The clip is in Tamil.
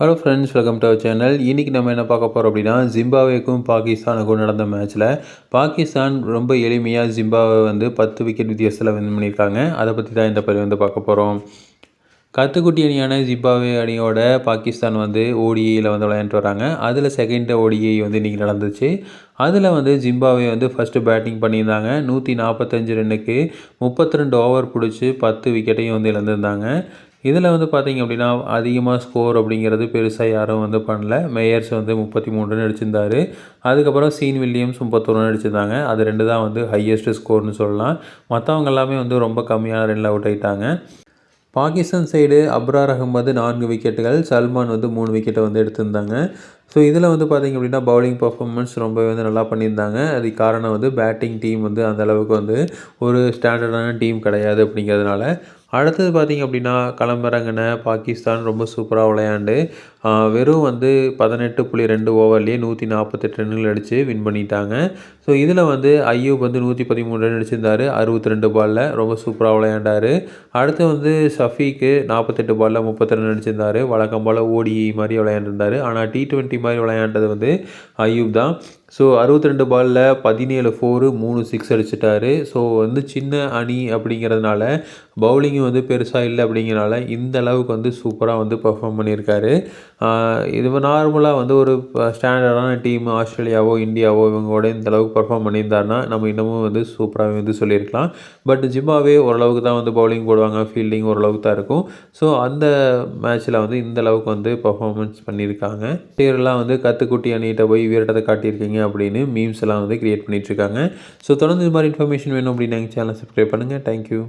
Hello friends welcome to our channel இன்றைக்கி நம்ம என்ன பார்க்க போகிறோம் அப்படின்னா ஜிம்பாவேக்கும் பாகிஸ்தானுக்கும் நடந்த மேட்ச்சில் பாகிஸ்தான் ரொம்ப எளிமையாக ஜிம்பாவை வந்து பத்து விக்கெட் வித்தியாசத்தில் வின் பண்ணியிருக்காங்க. அதை பற்றி தான் இந்த பதிவு வந்து பார்க்க போகிறோம் கத்துக்குட்டி அணியான ஜிம்பாவே அணியோட பாகிஸ்தான் வந்து ஓடிஐயில் வந்து விளையாண்டு வராங்க. அதில் செகண்ட் ஓடிஐ வந்து இன்றைக்கி நடந்துச்சு. அதில் வந்து ஜிம்பாவே வந்து ஃபஸ்ட்டு பேட்டிங் பண்ணியிருந்தாங்க. நூற்றி நாற்பத்தஞ்சு ரன்னுக்கு முப்பத்தி ரெண்டு ஓவர் பிடிச்சி பத்து விக்கெட்டையும் வந்து இழந்திருந்தாங்க. இதில் வந்து பார்த்திங்க அப்படின்னா அதிகமாக ஸ்கோர் அப்படிங்கிறது பெருசாக யாரும் வந்து பண்ணல. மேயர்ஸ் வந்து முப்பத்தி மூணு அடிச்சிருந்தார். அதுக்கப்புறம் சீன் வில்லியம்ஸ் முப்பத்தொரு அடிச்சிருந்தாங்க. அது ரெண்டு தான் வந்து ஹையஸ்ட் ஸ்கோர்னு சொல்லலாம். மற்றவங்க எல்லாமே வந்து ரொம்ப கம்மியான ரெண்டில் அவுட் ஆகிட்டாங்க பாகிஸ்தான் சைடு அப்ரார் அகமது நான்கு விக்கெட்டுகள் சல்மான் வந்து மூணு விக்கெட்டை வந்து எடுத்திருந்தாங்க. ஸோ இதில் வந்து பார்த்திங்க அப்படின்னா பவுலிங் பர்ஃபார்மன்ஸ் ரொம்பவே வந்து நல்லா பண்ணியிருந்தாங்க. அதுக்கு காரணம் வந்து பேட்டிங் டீம் வந்து அந்தளவுக்கு வந்து ஒரு ஸ்டாண்டர்டான டீம் கிடையாது அப்படிங்கிறதுனால. அடுத்தது பார்த்திங்க அப்படின்னா களமிறங்கின பாகிஸ்தான் ரொம்ப சூப்பராக விளையாண்டு வெறும் வந்து பதினெட்டு புள்ளி ரெண்டு ஓவர்லேயே நூற்றி நாற்பத்தெட்டு ரன்கள் அடித்து வின் பண்ணிட்டாங்க. ஸோ இதில் வந்து ஐயூப் வந்து நூற்றி பதிமூணு ரன் அடிச்சிருந்தார். அறுபத்தி ரெண்டு பாலில் ரொம்ப சூப்பராக விளையாண்டார். அடுத்து வந்து ஷஃபீக்கு நாற்பத்தெட்டு பாலில் முப்பத்தி ரெண்டு அடிச்சிருந்தார். வழக்கம் போல் ஓடி மாதிரி விளையாண்டுருந்தார். ஆனால் டி ட்வெண்ட்டி மாதிரி விளையாண்டது வந்து ஐயூப் தான். ஸோ அறுபத்தி ரெண்டு பாலில் பதினேழு ஃபோரு மூணு சிக்ஸ் அடிச்சிட்டாரு. ஸோ வந்து சின்ன அணி அப்படிங்கிறதுனால பவுலிங்கும் வந்து பெருசாக இல்லை அப்படிங்கிறனால இந்த அளவுக்கு வந்து சூப்பராக வந்து பர்ஃபார்ம் பண்ணியிருக்காரு. இது நார்மலாக வந்து ஒரு ஸ்டாண்டர்டான டீம் ஆஸ்திரேலியாவோ இந்தியாவோ இவங்களோட இந்த அளவுக்கு பர்ஃபார்ம் பண்ணியிருந்தாருன்னா நம்ம இன்னமும் வந்து சூப்பராகவே வந்து சொல்லியிருக்கலாம். பட் ஜிம்பாவே ஓரளவுக்கு தான் வந்து பவுலிங் போடுவாங்க ஃபீல்டிங் ஓரளவுக்கு தான் இருக்கும். ஸோ அந்த மேட்ச்சில் வந்து இந்த அளவுக்கு வந்து பர்ஃபார்மன்ஸ் பண்ணியிருக்காங்க. பேரெல்லாம் வந்து கத்துக்குட்டி அணிகிட்ட போய் வீரட்டத்தை காட்டியிருக்கீங்க. அப்படின்னு மீம்ஸ் எல்லாம் வந்து க்ரியேட் பண்ணிகிட்ருக்காங்க ஸோ தொடர்ந்து இது மாதிரி இன்ஃபர்மேஷன் வேணும் அப்படின்னு எங்கள் சேனலை சப்ஸ்கிரைப் பண்ணுங்கள் தேங்க்யூ